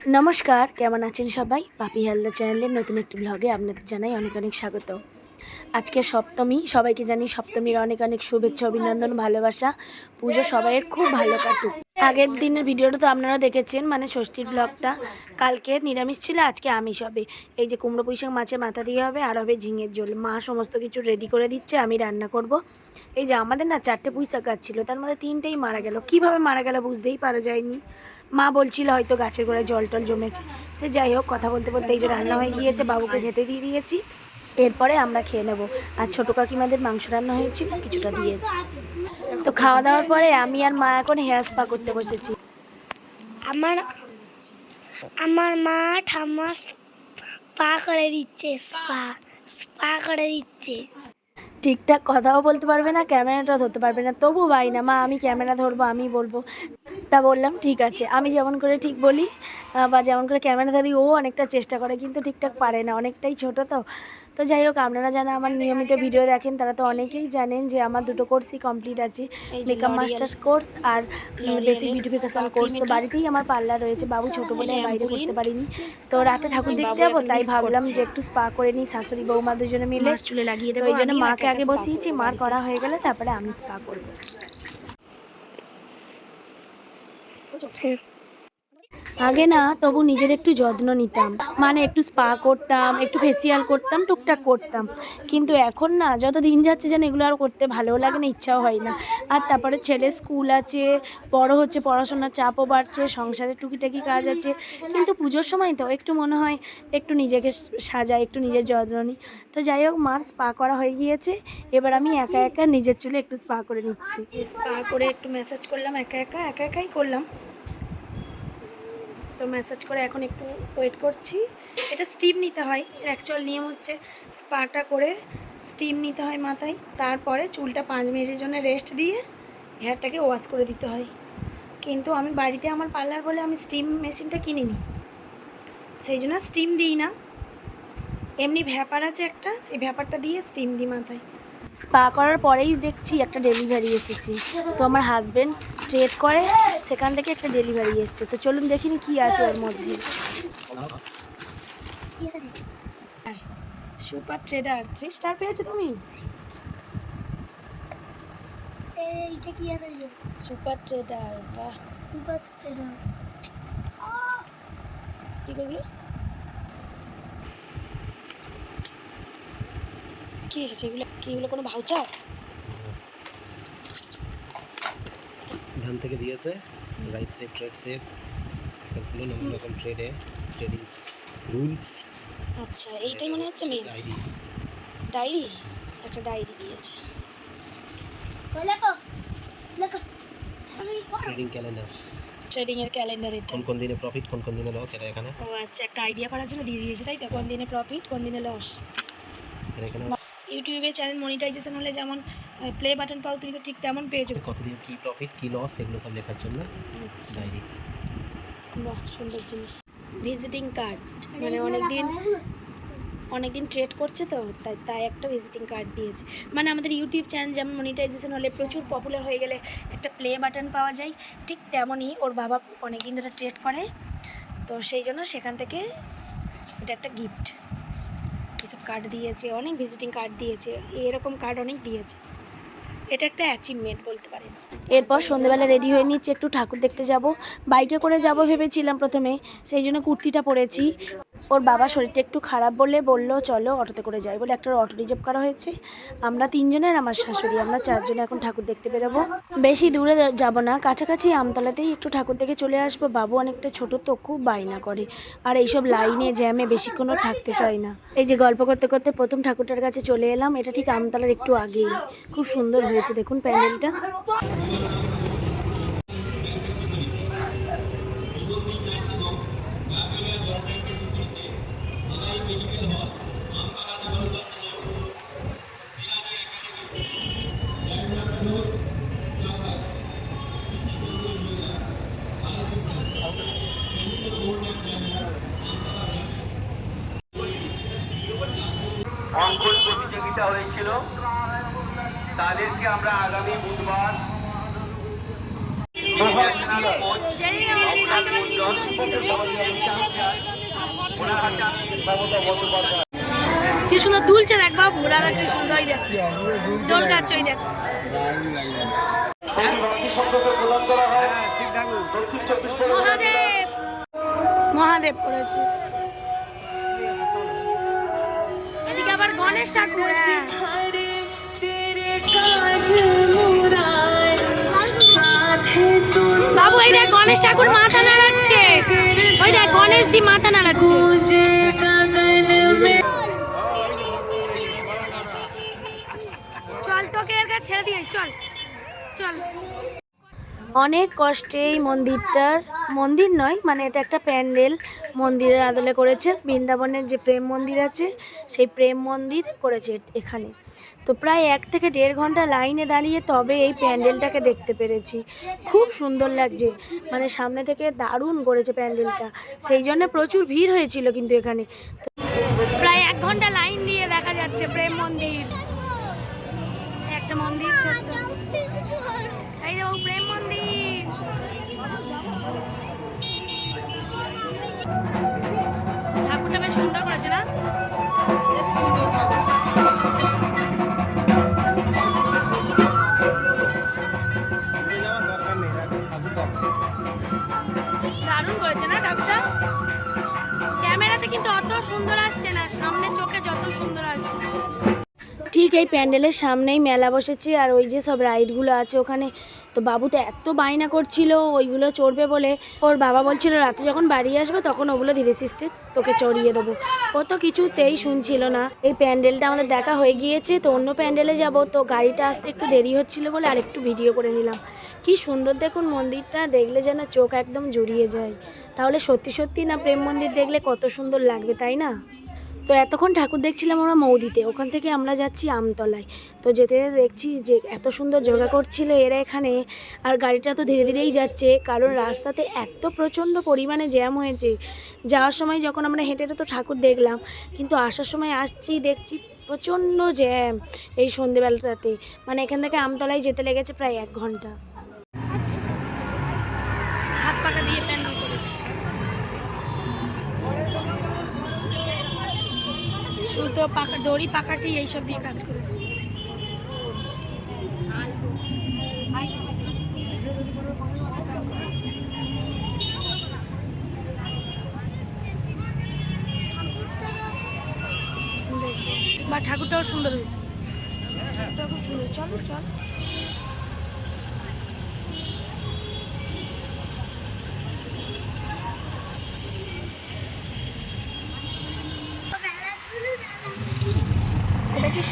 নমস্কার, কেমন আছেন সবাই? পাপি হেলদা চ্যানেলের নতুন একটি ব্লগে আপনাদের জানাই অনেক অনেক স্বাগত। আজকে সপ্তমী, সবাইকে জানি সপ্তমীর অনেক অনেক শুভেচ্ছা, অভিনন্দন, ভালোবাসা। পুজো সবাইয়ের খুব ভালো কাটুক। আগের দিনের ভিডিওটা তো আপনারা দেখেছেন মানে ষষ্ঠীর ব্লগটা। কালকে নিরামিষ ছিল, আজকে আমিষ হবে। এই যে কুমড়ো পুঁইশাক, মাছের মাথা দিয়ে হবে, আর হবে ঝিঙের ঝোল। মা সমস্ত কিছু রেডি করে দিচ্ছে, আমি রান্না করব। এই যে আমাদের না চারটে পুঁইশাক গাছ ছিল, তার মধ্যে তিনটেই মারা গেল। কীভাবে মারা গেল বুঝতেই পারা যায়নি। মা বলছিল হয়তো গাছের গোড়ায় জল টল জমেছে। সে যাই হোক, কথা বলতে বলতে এই যে রান্না হয়ে গিয়েছে, বাবুকে খেতে দিয়ে দিয়েছি। এরপরে আমরা খেয়ে নেব। আর ছোটো কাকিমাদের মাংস রান্না হয়েছিল কিছুটা দিয়েছি। তো খাওয়া দাওয়ার পরে আমি আর মা এখন হেয়ার স্পা করতে বসেছি। আমার আমার মা ঠাম্মা স্পা করে দিচ্ছে স্পা স্পা করে দিচ্ছে। ঠিকঠাক কথাও বলতে পারবে না ক্যামেরাটা ধরতে পারবে না। তবু বাই না মা আমি ক্যামেরা ধরবো আমি বলব। তা বললাম ঠিক আছে আমি যেমন করে ঠিক বলি বা যেমন করে ক্যামেরা ধরি ও অনেকটা চেষ্টা করে কিন্তু ঠিকঠাক পারে না। অনেকটাই ছোট তো। তো যাই হোক আপনারা যারা আমার নিয়মিত ভিডিও দেখেন তারা তো অনেকেই জানেন যে আমার দুটো কোর্সই কমপ্লিট আছে। মেকআপ মাস্টার্স কোর্স আর বেসিক বিউটিফিকেশন কোর্স তো বাড়িতেই আমার পার্লার রয়েছে বাবু ছোটো বলে বাইরে করতে পারিনি। তো রাতে ঠাকুর দেখতে যাব তাই ভাবলাম যে একটু স্পা করে নিই শাশুড়ি বৌমা দুজনে মিলে। চুলে লাগিয়ে দেবো ওই জন্য মাকে আগে বসিয়েছি মার করা হয়ে গেলে তারপরে আমি স্পা করব। আগে না তবু নিজের একটু যত্ন নিতাম। মানে একটু স্পা করতাম, একটু ফেসিয়াল করতাম, টুকটাক করতাম। কিন্তু এখন না যত দিন যাচ্ছে যেন এগুলো আর করতে ভালোও লাগে না, ইচ্ছাও হয় না। আর তারপরে ছেলে স্কুল আছে, বড় হচ্ছে, পড়াশোনার চাপও বাড়ছে, সংসারে টুকিটাকি কাজ আছে। কিন্তু পুজোর সময় তো একটু মনে হয় একটু নিজেকে সাজাই, একটু নিজের যত্ন নিই। তো যাই হোক, মার স্পা করা হয়ে গিয়েছে। এবার আমি একা একা নিজের চুলে একটু স্পা করে নিচ্ছি। স্পা করে একটু ম্যাসাজ করলাম, একা একা একা একাই করলাম। তো ম্যাসাজ করে এখন একটু ওয়েট করছি। এটা স্টিম নিতে হয়। অ্যাকচুয়াল নিয়ম হচ্ছে স্পাটা করে স্টিম নিতে হয় মাথায়, তারপরে চুলটা পাঁচ মিনিটের জন্য রেস্ট দিয়ে হেয়ারটাকে ওয়াশ করে দিতে হয়। কিন্তু আমি বাড়িতে আমার পার্লার বলে আমি স্টিম মেশিনটা কিনিনি। সেই জন্য স্টিম দিই না। এমনি ভ্যাপার আছে একটা, সেই ভ্যাপারটা দিয়ে স্টিম দিই মাথায়। স্পা করার পরেই দেখছি একটা ডেলিভারি এসেছে। তো আমার হাজবেন্ড ট্রেড করে সেখান থেকে একটা ডেলিভারি এসেছে। তো চলুন দেখিনি কি আছে ওর মধ্যে। সুপার ট্রেডার থ্রি স্টার পেয়েছ তুমি? এইটা কি আছে সুপার ট্রেডার বাহ। সুপার স্টেডার ঠিক ওগুলো কি এসেছে? এগুলো কি এগুলো কোনো ভাউচার ধান থেকে দিয়েছে রাইট সেফ ট্রেড সেফ সবগুলো নানান রকম ট্রেডে ট্রেডিং রুলস আচ্ছা এইটাই মনে হচ্ছে মেন আইডি ডায়েরি একটা ডায়েরি দিয়েছে। লেখো লেখো। ট্রেডিং ক্যালেন্ডার ট্রেডিংয়ের ক্যালেন্ডার এটা। কোন কোন দিনে প্রফিট কোন কোন দিনে লস এটা এখানে। ও আচ্ছা একটা আইডিয়া করার জন্য দিয়ে দিয়েছে তাই তো? কোন দিনে প্রফিট কোন দিনে লস এখানে ইউটিউবে চ্যানেল মনিটাইজেশন হলে যেমন প্লে বাটন পাও তুমি তো ঠিক তেমন পেয়েছ কত দিন কি প্রফিট কি লস সেগুলো সব লেখার জন্য? আচ্ছা। ডায়েরি বাহ সুন্দর জিনিস। ভিজিটিং কার্ড মানে অনেকদিন অনেকদিন ট্রেড করছে তো তাই তাই একটা ভিজিটিং কার্ড দিয়েছে। মানে আমাদের ইউটিউব চ্যানেল যেমন মনিটাইজেশন হলে প্রচুর পপুলার হয়ে গেলে একটা প্লে বাটন পাওয়া যায় ঠিক তেমনই ওর বাবা অনেকদিন ধরে ট্রেড করে তো সেই জন্য সেখান থেকে এটা একটা গিফট কার্ড দিয়েছে, অনেক ভিজিটিং কার্ড দিয়েছে, এরকম কার্ড অনেক দিয়েছে। এটা একটা অ্যাচিভমেন্ট বলতে পারেন। এরপর সন্ধেবেলা রেডি হয়ে নিচ্ছে একটু ঠাকুর দেখতে যাব। বাইকে করে যাব ভেবেছিলাম প্রথমে, সেই জন্য কুর্তিটা পরেছি। ওর বাবা শরীরটা একটু খারাপ বলে বলল, চলো অটোতে করে যাই। বলে একটা অটো রিজার্ভ করা হয়েছে। আমরা তিনজনের আমার শাশুড়ি, আমরা চারজনে এখন ঠাকুর দেখতে বেরোবো। বেশি দূরে যাব না, কাছাকাছি আমতলাতেই একটু ঠাকুর দেখে চলে আসব। বাবু অনেকটা ছোট তো, খুব বায়না করে। আর এইসব লাইনে, জ্যামে বেশিক্ষণও থাকতে চায় না। এই যে গল্প করতে করতে প্রথম ঠাকুরটার কাছে চলে এলাম। এটা ঠিক আমতলার একটু আগেই। খুব সুন্দর হয়েছে, দেখুন প্যান্ডেলটা। প্রতিযোগিতা হয়েছিল। তাদেরকে আমরা আগামী বুধবার কি সুন্দর দুলছে দেখ বাবু রাধা কৃষ্ণ ওই দেখ দোল গাছ ওই দেখ। মহাদেব। মহাদেব করেছে। আবার গণেশ ঠাকুর হ্যাঁ। বাবু এই দেখ গণেশ ঠাকুর মাথা নাড়াচ্ছে। ওই দেখ গণেশজি মাথা নাড়াচ্ছে। চল তোকে এর কাছে ছেড়ে দিয়ে চল চল। অনেক কষ্টে এই মন্দিরটার, মন্দির নয় মানে এটা একটা প্যান্ডেল মন্দিরের আদলে করেছে। বৃন্দাবনের যে প্রেম মন্দির আছে, সেই প্রেম মন্দির করেছে এখানে। তো প্রায় এক থেকে দেড় ঘণ্টা লাইনে দাঁড়িয়ে তবে এই প্যান্ডেলটাকে দেখতে পেরেছি। খুব সুন্দর লাগছে। মানে সামনে থেকে দারুণ করেছে প্যান্ডেলটা। সেই জন্য প্রচুর ভিড় হয়েছিল কিন্তু এখানে। প্রায় এক ঘণ্টা লাইন দিয়ে দেখা যাচ্ছে প্রেম মন্দির। একটা মন্দির এই যে প্রেম মন্দির ঠাকুরটা বেশ সুন্দর করেছে না? দারুণ করেছে না ঠাকুরটা? ক্যামেরাতে কিন্তু অত সুন্দর আসছে না, সামনে চোখে যত সুন্দর আসছে। ঠিক এই প্যান্ডেলের সামনেই মেলা বসেছে আর ওই যে সব রাইডগুলো আছে ওখানে। তো বাবু তো এত বায়না করছিল, ওইগুলো চড়বে বলে। ওর বাবা বলছিল, রাতে যখন বাড়ি আসবে তখন ওগুলো ধীরে সিস্তে তোকে চড়িয়ে দেবো। ও তো কিছুতেই শুনছিল না। এই প্যান্ডেলটা আমাদের দেখা হয়ে গিয়েছে, তো অন্য প্যান্ডেলে যাব। তো গাড়িটা আসতে একটু দেরি হচ্ছিল বলে আর একটু ভিডিও করে নিলাম। কি সুন্দর দেখুন মন্দিরটা, দেখলে যেন চোখ একদম জুড়িয়ে যায়। তাহলে সত্যি সত্যি না প্রেম মন্দির দেখলে কত সুন্দর লাগবে, তাই না? তো এতক্ষণ ঠাকুর দেখছিলাম আমরা মৌদিতে, ওখান থেকে আমরা যাচ্ছি আমতলায়। তো যেতে দেখছি যে এত সুন্দর যোগা করছিল এরা এখানে, আর গাড়িটা তো ধীরে ধীরেই যাচ্ছে, কারণ রাস্তাতে এত প্রচণ্ড পরিমাণে জ্যাম হয়েছে। যাওয়ার সময় যখন আমরা হেঁটে তো ঠাকুর দেখলাম, কিন্তু আসার সময় আসছি, দেখছি প্রচণ্ড জ্যাম এই সন্ধেবেলাটাতে। মানে এখান থেকে আমতলায় যেতে লেগেছে প্রায় এক ঘণ্টা। সুতো পাকা দড়ি পাকাটি এইসব দিয়ে কাজ করেছি। বা ঠাকুরটাও সুন্দর হয়েছে। ঠাকুরটাও খুব সুন্দর। চলো, চল।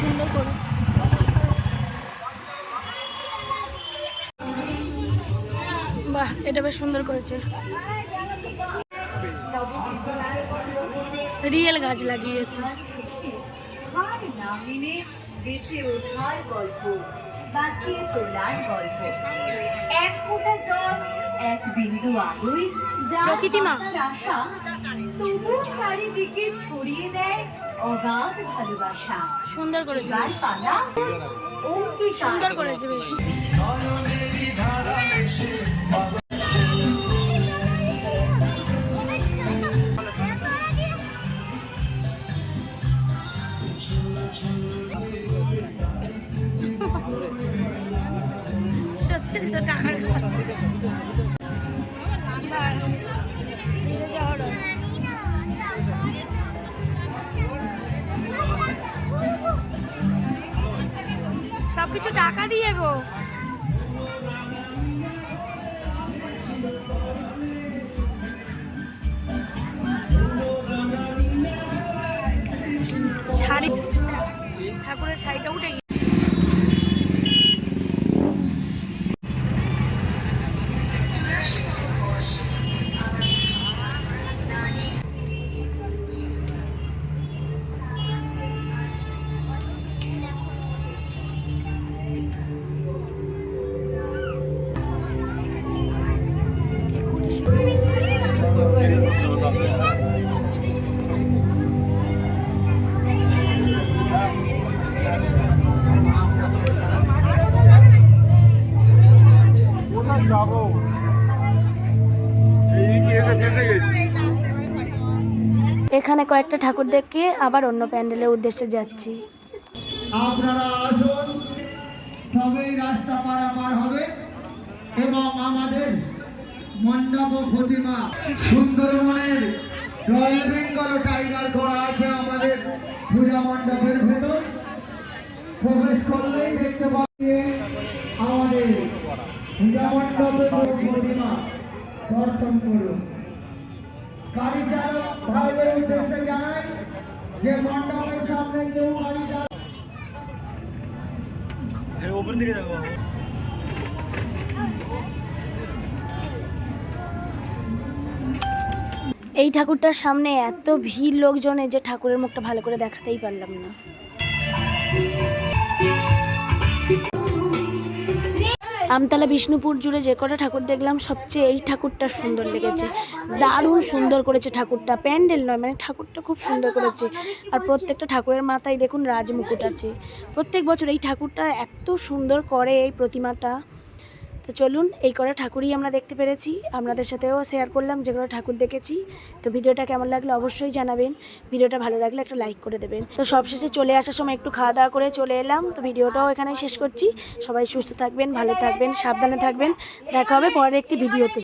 সুন্দর করেছে। বাহ এটা বেশ সুন্দর করেছে। রিয়েল গাছ লাগিয়েছে। বেঁচে ওঠার গল্প বাঁচিয়ে তোলার গল্প। এক ফোঁটা জল এক বিন্দু আলোয় যা প্রকৃতিমা। বাঁচার আশা তবুও চারিদিকে ছড়িয়ে দেয় অগাধ ভালোবাসা। সুন্দর করেছে। সুন্দর করেছে সত্যি তো টাকার কিছু টাকা দিয়ে গো। শাড়ি ঠাকুরের শাড়িটা উঠে এখানে কয়েকটা ঠাকুর দেখে আবার অন্য প্যান্ডেলের উদ্দেশ্যে যাচ্ছি। আপনারা আসুন, তবেই রাস্তা পারাপার হবে এবং আমাদের মণ্ডপ প্রতিমা সুন্দরবনের রয়্যাল বেঙ্গল টাইগার করা আছে আমাদের পূজা মণ্ডপের ভেতর। প্রবেশ করলেই দেখতে পাবে আমাদের পূজা মণ্ডপের প্রতিমা দর্শন করুন। গাড়ি চালক যে সামনে কেউ গাড়ি চালক এই ঠাকুরটার সামনে এত ভিড় লোকজনে যে ঠাকুরের মুখটা ভালো করে দেখাতেই পারলাম না। আমতলা বিষ্ণুপুর জুড়ে যে কটা ঠাকুর দেখলাম, সবচেয়ে এই ঠাকুরটা সুন্দর লেগেছে। দারুণ সুন্দর করেছে ঠাকুরটা। প্যান্ডেল নয় মানে ঠাকুরটা খুব সুন্দর করেছে। আর প্রত্যেকটা ঠাকুরের মাথায় দেখুন রাজমুকুট আছে। প্রত্যেক বছর এই ঠাকুরটা এত সুন্দর করে এই প্রতিমাটা। তো চলুন, এই কটা ঠাকুরই আমরা দেখতে পেরেছি। আপনাদের সাথেও শেয়ার করলাম যেগুলো ঠাকুর দেখেছি। তো ভিডিওটা কেমন লাগল অবশ্যই জানাবেন। ভিডিওটা ভালো লাগলে একটা লাইক করে দেবেন। তো সবশেষে চলে আসার সময় একটু খাওয়া দাওয়া করে চলে এলাম। তো ভিডিওটাও এখানেই শেষ করছি। সবাই সুস্থ থাকবেন, ভালো থাকবেন, সাবধানে থাকবেন। দেখা হবে পরের একটি ভিডিওতে।